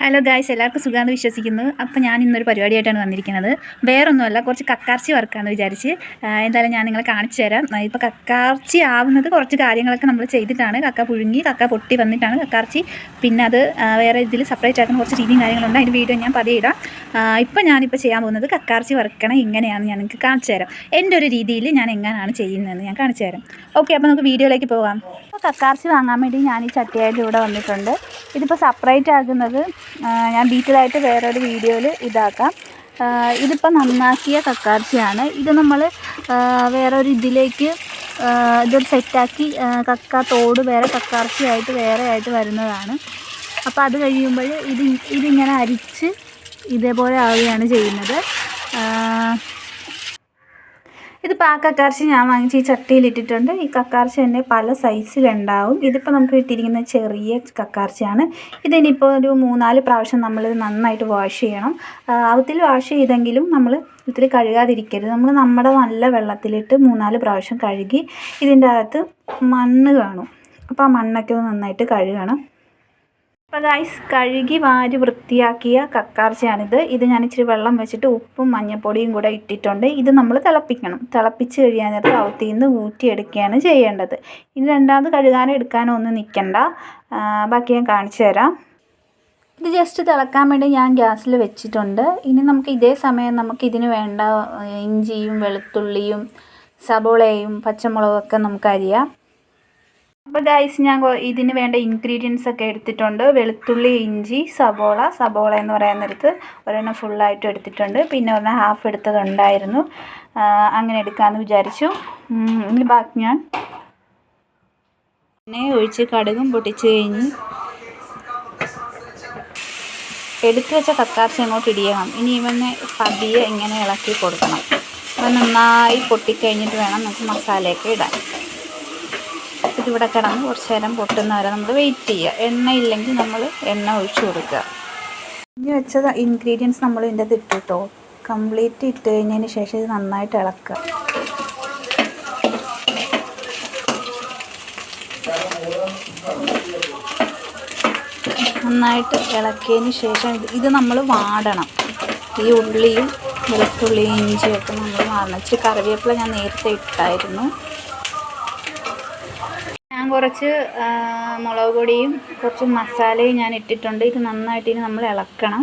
Hello guys എല്ലാവർക്കും സുഖമാണെന്ന് വിശ്വസിക്കുന്നു. അപ്പോൾ ഞാൻ ഇന്നൊരു പരിപാടിയായിട്ടാണ് വന്നിരിക്കുന്നത്. വേറൊന്നുമല്ല കുറച്ച് കക്കാർച്ചി വർക്കാണെന്ന് വിചാരിച്ച്. എന്തായാലും ഞാൻ നിങ്ങളെ കാണിച്ചു തരാം. ഇപ്പോൾ കക്കാർച്ചി ആവുന്നത് കുറച്ച് കാര്യങ്ങളൊക്കെ നമ്മൾ ചെയ്തിട്ടാണ്. കക്ക പുഴുങ്ങി കക്ക പൊട്ടി വന്നിട്ടാണ് കക്കാർച്ചി. പിന്നെ അത് വേറെ ഇതിൽ സെപ്പറേറ്റ് ആക്കുന്ന കുറച്ച് രീതിയും കാര്യങ്ങളുണ്ട്. അതിന്റെ വീഡിയോ ഞാൻ പതിയെ ഇടാം. ഇപ്പോൾ ഞാനിപ്പോൾ ചെയ്യാൻ പോകുന്നത് കക്കാർച്ചി വർക്കണം. ഇങ്ങനെയാണ് ഞാൻ നിങ്ങൾക്ക് കാണിച്ചു തരാം. എന്റെ ഒരു രീതിയിൽ ഞാൻ എങ്ങനെയാണ് ചെയ്യുന്നതെന്ന് ഞാൻ കാണിച്ചു തരാം. ഓക്കെ അപ്പോൾ നമുക്ക് വീഡിയോയിലേക്ക് പോകാം അപ്പോൾ കക്കാർച്ചി വാങ്ങാൻ വേണ്ടി ഞാൻ ഈ ചട്ടിയായിട്ട് ഇവിടെ വന്നിട്ടുണ്ട്. ഇതിപ്പോൾ സെപ്പറേറ്റ് ആക്കുന്നത് ഞാൻ ഡീറ്റെയിൽ വേറൊരു വീഡിയോയിൽ ഇതാക്കാം. ഇതിപ്പോൾ നന്നാക്കിയ കക്കാർച്ചയാണ്. ഇത് നമ്മൾ വേറൊരു ഇതിലേക്ക് ഇതൊരു സെറ്റാക്കി കക്ക തോട് വേറെ കക്കാർച്ചയായിട്ട് വേറെ ആയിട്ട് വരുന്നതാണ്. അപ്പോൾ അത് കഴിയുമ്പോൾ ഇത് ഇതിങ്ങനെ അരിച്ച് ഇതേപോലെ ആവുകയാണ് ചെയ്യുന്നത്. ഇതിപ്പോൾ ആ കക്കാർച്ചി ഞാൻ വാങ്ങിച്ച് ഈ ചട്ടിയിൽ ഇട്ടിട്ടുണ്ട് ഈ കക്കാർച്ചി തന്നെ പല സൈസിലുണ്ടാവും ഇതിപ്പോൾ നമുക്ക് ഇട്ടിരിക്കുന്ന ചെറിയ കക്കാർച്ചിയാണ് ഇതിനിപ്പോൾ ഒരു മൂന്നാൽ പ്രാവശ്യം നമ്മൾ നന്നായിട്ട് വാഷ് ചെയ്യണം. അവത്തിൽ വാഷ് ചെയ്തെങ്കിലും നമ്മൾ ഇതിൽ കഴുകാതിരിക്കരുത്. നമ്മൾ നമ്മുടെ നല്ല വെള്ളത്തിലിട്ട് മൂന്നാൽ പ്രാവശ്യം കഴുകി ഇതിന്റെ അകത്ത് മണ്ണ് കാണും. അപ്പോൾ ആ മണ്ണൊക്കെ നന്നായിട്ട് കഴുകണം. അപ്പോൾ ഗൈസ് കഴുകി വാരി വൃത്തിയാക്കിയ കക്കാർച്ചയാണിത്. ഇത് ഞാൻ ഇച്ചിരി വെള്ളം വെച്ചിട്ട് ഉപ്പും മഞ്ഞൾപ്പൊടിയും കൂടെ ഇട്ടിട്ടുണ്ട്. ഇത് നമ്മൾ തിളപ്പിക്കണം. തിളപ്പിച്ച് കഴിയാൻ നേരത്ത് അവത്തിൽ നിന്ന് ഊറ്റിയെടുക്കുകയാണ് ചെയ്യേണ്ടത്. ഇനി രണ്ടാമത് കഴുകാനോ എടുക്കാനോ ഒന്നും നിൽക്കണ്ട. ബാക്കി ഞാൻ കാണിച്ചു തരാം. ഇത് ജസ്റ്റ് തിളക്കാൻ വേണ്ടി ഞാൻ ഗ്യാസിൽ വെച്ചിട്ടുണ്ട്. ഇനി നമുക്ക് ഇതേ സമയം നമുക്ക് ഇതിന് വേണ്ട ഇഞ്ചിയും വെളുത്തുള്ളിയും സബോളയും പച്ചമുളകൊക്കെ നമുക്ക് അരിയാം. അപ്പോൾ ഗൈസ് ഞാൻ ഇതിന് വേണ്ട ഇൻഗ്രീഡിയൻസ് ഒക്കെ എടുത്തിട്ടുണ്ട്. വെളുത്തുള്ളി ഇഞ്ചി സബോള സബോള എന്ന് പറയുന്നിടത്ത് ഒരെണ്ണം ഫുള്ളായിട്ട് എടുത്തിട്ടുണ്ട്. പിന്നെ ഒരെണ്ണം ഹാഫ് എടുത്തതുണ്ടായിരുന്നു. അങ്ങനെ എടുക്കാമെന്ന് വിചാരിച്ചു. ഇനി ബാക്കി ഞാൻ പിന്നെ ഒഴിച്ച് കടുകും പൊട്ടിച്ച് കഴിഞ്ഞ് എടുത്തു വെച്ച കക്കാർച്ച അങ്ങോട്ട് ഇടിയണം. ഇനി ഇവനെ പതിയെ ഇങ്ങനെ ഇളക്കി കൊടുക്കണം. അപ്പം നന്നായി പൊട്ടിക്കഴിഞ്ഞിട്ട് വേണം നമുക്ക് മസാലയൊക്കെ ഇടാൻ. ഇതിവിടെ കിടന്ന് കുറച്ച് നേരം പൊട്ടുന്ന വരെ നമ്മൾ വെയിറ്റ് ചെയ്യുക. എണ്ണ ഇല്ലെങ്കിൽ നമ്മൾ എണ്ണ ഒഴിച്ചു കൊടുക്കുക. ഇനി വെച്ച ഇൻഗ്രീഡിയൻസ് നമ്മൾ ഇതിന്റെ അത് ഇട്ടു കേട്ടോ. കംപ്ലീറ്റ് ഇട്ട് കഴിഞ്ഞതിന് ശേഷം ഇത് നന്നായിട്ട് ഇളക്കുക. നന്നായിട്ട് ഇളക്കിയതിന് ശേഷം ഇത് നമ്മൾ വാടണം. ഈ ഉള്ളിയും വെളുത്തുള്ളിയും ഇഞ്ചിയൊക്കെ നമ്മൾ വാടണം. ഇച്ചിരി കറിവേപ്പില ഞാൻ നേരത്തെ ഇട്ടായിരുന്നു. കുറച്ച് മുളക് പൊടിയും കുറച്ച് മസാലയും ഞാൻ ഇട്ടിട്ടുണ്ട്. ഇത് നന്നായിട്ട് ഇനി നമ്മൾ ഇളക്കണം.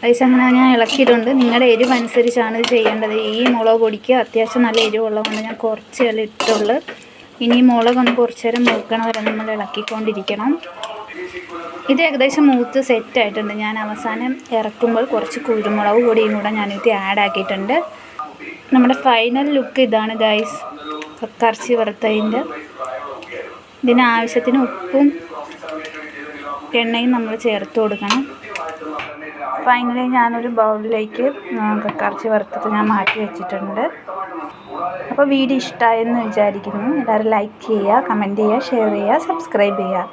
പൈസ അങ്ങനെ ഞാൻ ഇളക്കിയിട്ടുണ്ട്. നിങ്ങളുടെ എരിവ് അനുസരിച്ചാണ് ഇത് ചെയ്യേണ്ടത്. ഈ മുളക് പൊടിക്ക് അത്യാവശ്യം നല്ല എരിവുള്ളതുകൊണ്ട് ഞാൻ കുറച്ച് ഇല ഇട്ടുള്ളൂ. ഇനി മുളക് ഒന്ന് കുറച്ച് നേരം മൂക്കണ വരെ നമ്മൾ ഇളക്കിക്കൊണ്ടിരിക്കണം. ഇത് ഏകദേശം മൂത്ത് സെറ്റ് ആയിട്ടുണ്ട്. ഞാൻ അവസാനം ഇറക്കുമ്പോൾ കുറച്ച് കുരുമുളക് പൊടിയും കൂടെ ഞാനിത് ആഡ് ആക്കിയിട്ടുണ്ട്. നമ്മുടെ ഫൈനൽ ലുക്ക് ഇതാണ് ഗൈസ് കറച്ചി വറുത്തതിന്റെ. ഇതിന് ആവശ്യത്തിന് ഉപ്പും എണ്ണയും നമ്മൾ ചേർത്ത് കൊടുക്കണം. ഫൈനലി ഞാനൊരു ബൗളിലേക്ക് കക്കറച്ചി വറുത്തത് ഞാൻ മാറ്റി വെച്ചിട്ടുണ്ട്. അപ്പോൾ വീഡിയോ ഇഷ്ടമായെന്ന് വിചാരിക്കുന്നു. എല്ലാവരും ലൈക്ക് ചെയ്യുക കമന്റ് ചെയ്യുക ഷെയർ ചെയ്യുക സബ്സ്ക്രൈബ് ചെയ്യുക.